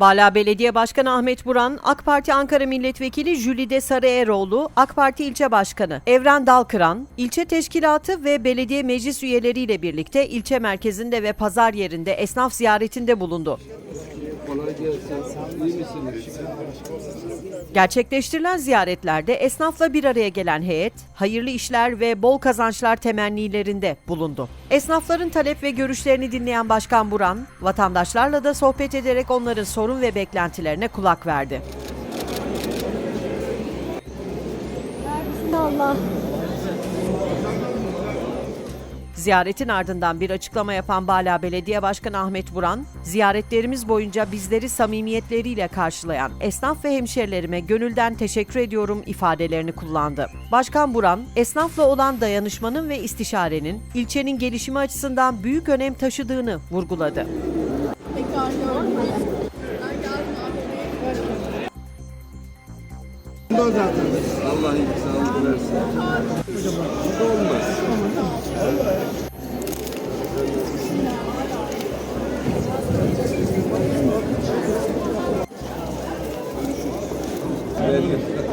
Bala Belediye Başkanı Ahmet Buran, AK Parti Ankara Milletvekili Jülide Sarıeroğlu, AK Parti İlçe Başkanı Evren Dalkıran, ilçe teşkilatı ve belediye meclis üyeleriyle birlikte ilçe merkezinde ve pazar yerinde esnaf ziyaretinde bulundu. Gerçekleştirilen ziyaretlerde esnafla bir araya gelen heyet, hayırlı işler ve bol kazançlar temennilerinde bulundu. Esnafların talep ve görüşlerini dinleyen Başkan Buran, vatandaşlarla da sohbet ederek onların sorun ve beklentilerine kulak verdi. Allah. Ziyaretin ardından bir açıklama yapan Bala Belediye Başkanı Ahmet Buran, ziyaretlerimiz boyunca bizleri samimiyetleriyle karşılayan esnaf ve hemşerilerime gönülden teşekkür ediyorum ifadelerini kullandı. Başkan Buran, esnafla olan dayanışmanın ve istişarenin ilçenin gelişimi açısından büyük önem taşıdığını vurguladı. Tekrar. Allah sağlık versin. Obrigado.